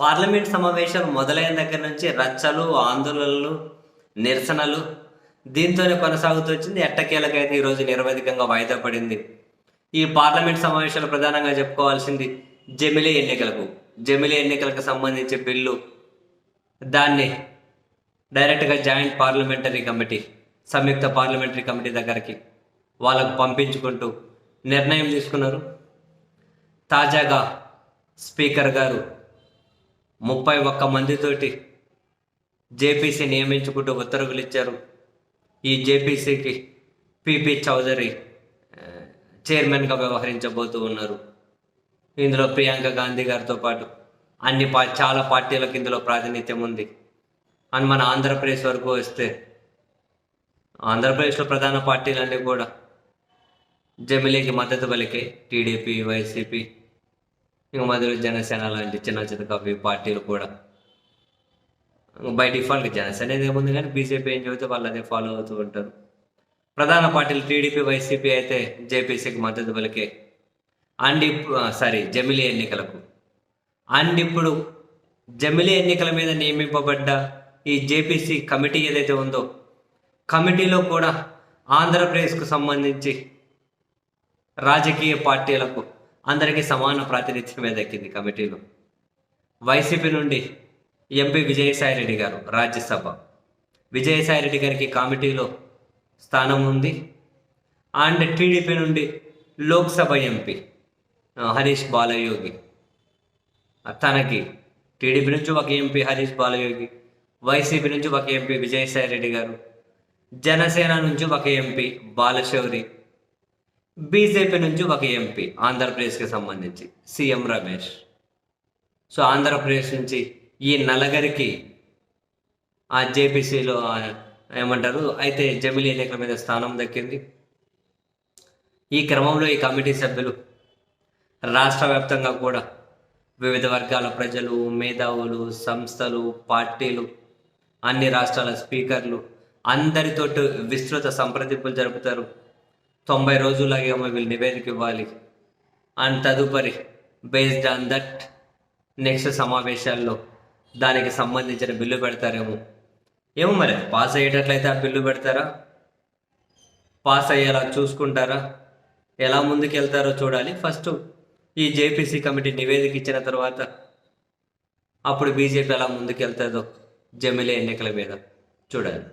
Parliament సమావేశం మొదలైన దగ్గర నుంచి రచ్చలు ఆందోళనలు నిరసనలు దీంతోనే కొనసాగుతూ వచ్చింది. ఎట్టకేలకైతే ఈరోజు నిరవధికంగా వాయిదా పడింది. ఈ పార్లమెంట్ సమావేశాలు ప్రధానంగా చెప్పుకోవాల్సింది జమిలీ ఎన్నికలకు జమిలీ ఎన్నికలకు సంబంధించి బిల్లు. దాన్ని డైరెక్ట్గా జాయింట్ పార్లమెంటరీ కమిటీ సంయుక్త పార్లమెంటరీ కమిటీ దగ్గరికి వాళ్ళకు పంపించుకుంటూ నిర్ణయం తీసుకున్నారు. తాజాగా స్పీకర్ గారు ముప్పై ఒక్క మందితోటి జేపీసీ నియమించుకుంటూ ఉత్తర్వులు ఇచ్చారు. ఈ జేపీసీకి పిపి చౌదరి చైర్మన్గా వ్యవహరించబోతూ ఉన్నారు. ఇందులో ప్రియాంక గాంధీ గారితో పాటు అన్ని పా చాలా పార్టీలకు ఇందులో ప్రాతినిధ్యం ఉంది. అండ్ మన ఆంధ్రప్రదేశ్ వరకు వస్తే ఆంధ్రప్రదేశ్లో ప్రధాన పార్టీలన్నీ కూడా జమిలీకి మద్దతు పలికే టీడీపీ వైసీపీ ఇంకా మధ్యలో జనసేన లాంటి చిన్న చితకవి పార్టీలు కూడా బై డిఫాల్ట్ జనసేన అనేది ఏముంది కానీ బీజేపీ ఏం చెబితే వాళ్ళు అదే ఫాలో అవుతూ ఉంటారు. ప్రధాన పార్టీలు టీడీపీ వైసీపీ అయితే జేపీసీకి మద్దతు పలికే అండ్ సారీ జమిలీ ఎన్నికలకు. అండ్ ఇప్పుడు జమిలీ ఎన్నికల మీద నియమింపబడ్డ ఈ జేపీసీ కమిటీ ఏదైతే ఉందో కమిటీలో కూడా ఆంధ్రప్రదేశ్కు సంబంధించి రాజకీయ పార్టీలకు అందరికీ సమాన ప్రాతినిధ్యమే దక్కింది కమిటీలో. వైసీపీ నుండి ఎంపీ విజయసాయిరెడ్డి గారు రాజ్యసభ. విజయసాయిరెడ్డి గారికి కమిటీలో స్థానం ఉంది. అండ్ టీడీపీ నుండి లోక్సభ ఎంపీ హరీష్ బాలయోగి. తనకి టీడీపీ నుంచి ఒక ఎంపీ హరీష్ బాలయోగి వైసీపీ నుంచి ఒక ఎంపీ విజయసాయి రెడ్డి గారు జనసేన నుంచి ఒక ఎంపీ బాలశౌరి బీజేపీ నుంచి ఒక ఎంపీ ఆంధ్రప్రదేశ్కి సంబంధించి సీఎం రమేష్. సో ఆంధ్రప్రదేశ్ నుంచి ఈ నలగరికి ఆ జేపీసీలో ఏమంటారు అయితే జమిలీ ఎన్నికల మీద స్థానం దక్కింది. ఈ క్రమంలో ఈ కమిటీ సభ్యులు రాష్ట్ర వ్యాప్తంగా కూడా వివిధ వర్గాల ప్రజలు మేధావులు సంస్థలు పార్టీలు అన్ని రాష్ట్రాల స్పీకర్లు అందరితోటి విస్తృత సంప్రదింపులు జరుపుతారు. తొంభై రోజులాగేమో వీళ్ళు నివేదిక ఇవ్వాలి. అండ్ తదుపరి బేస్డ్ ఆన్ దట్ నెక్స్ట్ సమావేశాల్లో దానికి సంబంధించిన బిల్లు పెడతారేమో. ఏమో మరి పాస్ అయ్యేటట్లయితే ఆ బిల్లు పెడతారా? పాస్ అయ్యేలా చూసుకుంటారా? ఎలా ముందుకెళ్తారో చూడాలి. ఫస్ట్ ఈ జేపీసీ కమిటీ నివేదిక ఇచ్చిన తర్వాత అప్పుడు బీజేపీ ఎలా ముందుకెళ్తుందో జమిలే ఎన్నికల మీద చూడాలి.